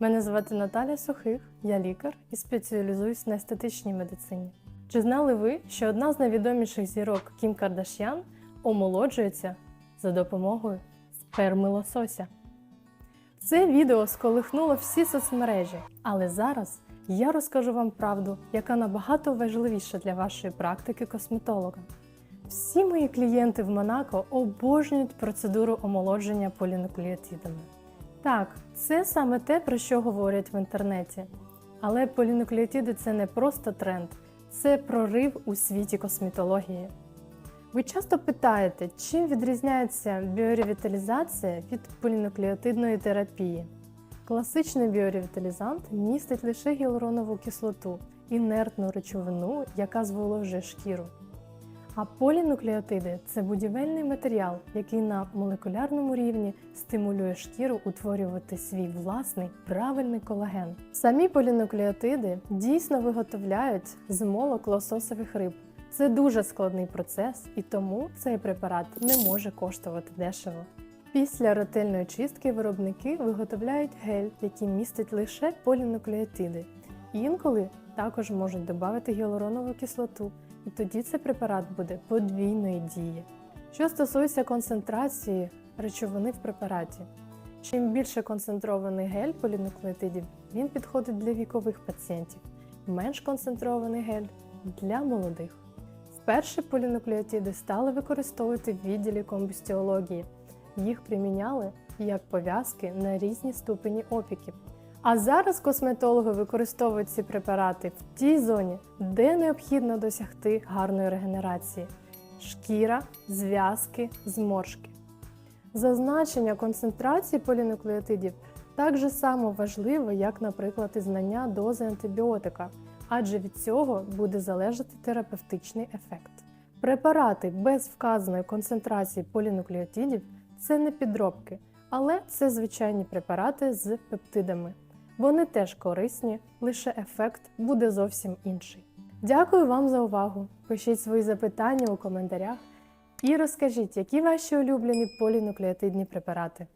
Мене звати Наталя Сухих, я лікар і спеціалізуюсь на естетичній медицині. Чи знали ви, що одна з найвідоміших зірок Кім Кардашян омолоджується за допомогою сперми лосося? Це відео сколихнуло всі соцмережі, але зараз я розкажу вам правду, яка набагато важливіша для вашої практики косметолога. Всі мої клієнти в Монако обожнюють процедуру омолодження полінуклеотидами. Так, це саме те, про що говорять в інтернеті. Але полінуклеотиди це не просто тренд, це прорив у світі косметології. Ви часто питаєте, чим відрізняється біоревіталізація від полінуклеотидної терапії. Класичний біоревіталізант містить лише гіалуронову кислоту, інертну речовину, яка зволожує шкіру. А полінуклеотиди це будівельний матеріал, який на молекулярному рівні стимулює шкіру утворювати свій власний правильний колаген. Самі полінуклеотиди дійсно виготовляють з молок лососових риб. Це дуже складний процес, і тому цей препарат не може коштувати дешево. Після ретельної чистки виробники виготовляють гель, який містить лише полінуклеотиди. Інколи також можуть додати гіалуронову кислоту, і тоді цей препарат буде подвійної дії. Що стосується концентрації речовини в препараті, чим більше концентрований гель полінуклеотидів, він підходить для вікових пацієнтів, менш концентрований гель для молодих. Вперше полінуклеотиди стали використовувати в відділі комбустіології. Їх приміняли як пов'язки на різні ступені опіків. А зараз косметологи використовують ці препарати в тій зоні, де необхідно досягти гарної регенерації шкіра, зв'язки, зморшки. Зазначення концентрації полінуклеотидів так же само важливо, як, наприклад, і знання дози антибіотика, адже від цього буде залежати терапевтичний ефект. Препарати без вказаної концентрації полінуклеотидів це не підробки, але це звичайні препарати з пептидами. Вони теж корисні, лише ефект буде зовсім інший. Дякую вам за увагу! Пишіть свої запитання у коментарях і розкажіть, які ваші улюблені полінуклеотидні препарати.